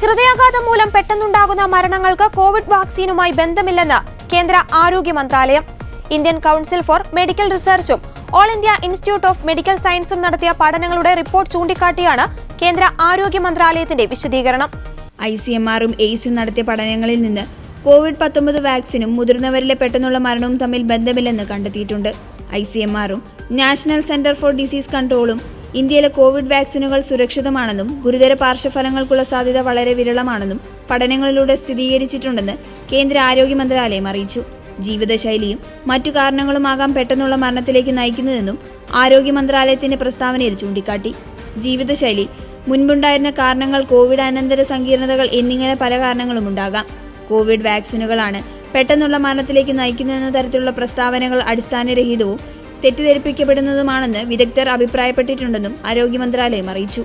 ഹൃദയാഘാതം മൂലം പെട്ടെന്നുണ്ടാകുന്ന മരണങ്ങൾക്ക് കോവിഡ് വാക്സിനുമായി ബന്ധമില്ലെന്ന് കേന്ദ്ര ആരോഗ്യ മന്ത്രാലയം. Indian council for medical റിസർച്ചും all India institute of medical സയൻസും നടത്തിയ പഠനങ്ങളുടെ റിപ്പോർട്ട് ചൂണ്ടിക്കാട്ടിയാണ് കേന്ദ്ര ആരോഗ്യ മന്ത്രാലയത്തിന്റെ വിശദീകരണം. ഐ സി എം ആറും എയ്സും നടത്തിയ പഠനങ്ങളിൽ നിന്ന് കോവിഡ് പത്തൊമ്പത് വാക്സിനും മുതിർന്നവരിലെ പെട്ടെന്നുള്ള മരണവും തമ്മിൽ ബന്ധമില്ലെന്ന് കണ്ടെത്തിയിട്ടുണ്ട്. ഐ സി എം ആറും നാഷണൽ സെന്റർ ഫോർ ഡിസീസ് കൺട്രോളും ഇന്ത്യയിലെ കോവിഡ് വാക്സിനുകൾ സുരക്ഷിതമാണെന്നും ഗുരുതര പാർശ്വഫലങ്ങൾക്കുള്ള സാധ്യത വളരെ വിരളമാണെന്നും പഠനങ്ങളിലൂടെ സ്ഥിരീകരിച്ചിട്ടുണ്ടെന്ന് കേന്ദ്ര ആരോഗ്യ മന്ത്രാലയം അറിയിച്ചു. ജീവിതശൈലിയും മറ്റു കാരണങ്ങളുമാകാം പെട്ടെന്നുള്ള മരണത്തിലേക്ക് നയിക്കുന്നതെന്നും ആരോഗ്യ മന്ത്രാലയത്തിന്റെ പ്രസ്താവനയിൽ ചൂണ്ടിക്കാട്ടി. ജീവിതശൈലി മുൻപുണ്ടായിരുന്ന കാരണങ്ങൾ കോവിഡ് അനന്തര സങ്കീർണതകൾ എന്നിങ്ങനെ പല കാരണങ്ങളും ഉണ്ടാകാം. കോവിഡ് വാക്സിനുകളാണ് പെട്ടെന്നുള്ള മരണത്തിലേക്ക് നയിക്കുന്നതെന്ന തരത്തിലുള്ള പ്രസ്താവനകൾ അടിസ്ഥാനരഹിതവും തെറ്റിദ്ധരിപ്പിക്കപ്പെടുന്നതുമാണെന്ന് വിദഗ്ധർ അഭിപ്രായപ്പെട്ടിട്ടുണ്ടെന്നും ആരോഗ്യ മന്ത്രാലയം അറിയിച്ചു